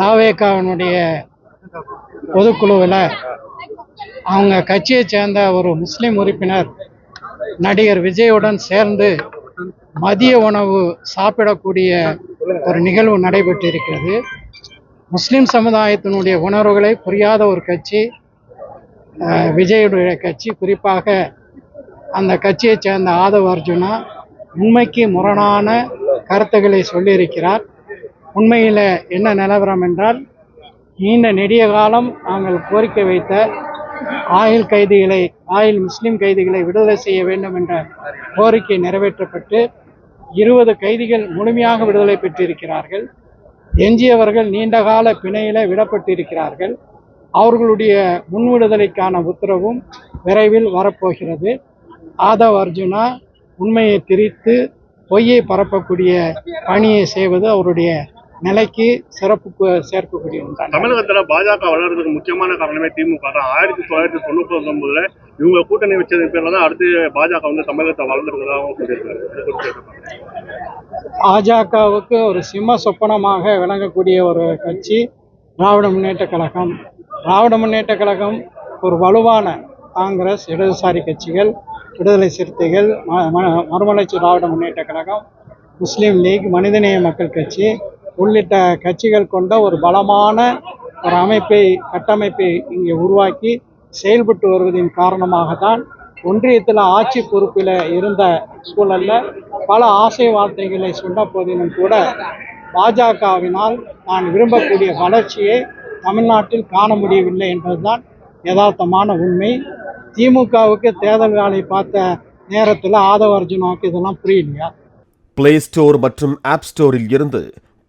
தாவேக்காவினுடைய பொதுக்குழுவில் அவங்க கட்சியை சேர்ந்த ஒரு முஸ்லீம் உறுப்பினர் நடிகர் விஜயுடன் சேர்ந்து மதிய உணவு சாப்பிடக்கூடிய ஒரு நிகழ்வு நடைபெற்றிருக்கிறது. முஸ்லீம் சமுதாயத்தினுடைய உணர்வுகளை புரியாத ஒரு கட்சி விஜயுடைய கட்சி. குறிப்பாக அந்த கட்சியைச் சேர்ந்த ஆதவ அர்ஜுனா உண்மைக்கு முரணான கருத்துக்களை சொல்லியிருக்கிறார். உண்மையில் என்ன நிலவரம் என்றால் நீண்ட நெடிய காலம் நாங்கள் கோரிக்கை வைத்த ஆயுள் கைதிகளை ஆயுள் முஸ்லிம் கைதிகளை விடுதலை செய்ய வேண்டும் என்ற கோரிக்கை நிறைவேற்றப்பட்டு இருபது கைதிகள் முழுமையாக விடுதலை பெற்றிருக்கிறார்கள். எஞ்சியவர்கள் நீண்டகால பிணையில விடப்பட்டிருக்கிறார்கள். அவர்களுடைய முன்விடுதலைக்கான உத்தரவும் விரைவில் வரப்போகிறது. ஆதவ் அர்ஜுனா உண்மையை திரித்து பொய்யை பரப்பக்கூடிய பணியை செய்வது அவருடைய நிலைக்கு சிறப்பு சேர்க்கக்கூடிய ஒன்றான தமிழகத்துல பாஜக வளர்றதுக்கு முக்கியமான காரணமே திமுக தான். ஆயிரத்தி தொள்ளாயிரத்தி தொண்ணூத்தி ஒன்பதுல இவங்க கூட்டணி வச்சது பேர்ல தான் அடுத்து பாஜக வந்து தமிழகத்தை வளர்ந்துருக்கிறதாகவும் சொல்லியிருக்காரு. பாஜகவுக்கு ஒரு சிம்ம சொப்பனமாக விளங்கக்கூடிய ஒரு கட்சி திராவிட முன்னேற்ற கழகம். திராவிட முன்னேற்ற கழகம் ஒரு வலுவான காங்கிரஸ் இடதுசாரி கட்சிகள் விடுதலை சிறுத்தைகள் மறுமலர்ச்சி திராவிட முன்னேற்ற கழகம் முஸ்லீம் லீக் மனிதநேய மக்கள் கட்சி உள்ளிட்ட கட்சிகள் கொண்ட ஒரு பலமான ஒரு அமைப்பை கட்டமைப்பை இங்கே உருவாக்கி செயல்பட்டு வருவதின் காரணமாக தான் ஒன்றியத்தில் ஆட்சி பொறுப்பில் இருந்த சூழல்ல பல ஆசை வார்த்தைகளை சொன்ன போதிலும் கூட பாஜகவினால் நான் விரும்பக்கூடிய வளர்ச்சியை தமிழ்நாட்டில் காண முடியவில்லை என்பதுதான் யதார்த்தமான உண்மை. திமுகவுக்கு தேர்தல் வேலை பார்த்த நேரத்தில் ஆதவ அர்ஜுனாவுக்கு இதெல்லாம் புரியலையா? பிளே ஸ்டோர் மற்றும் ஆப் ஸ்டோரில் இருந்து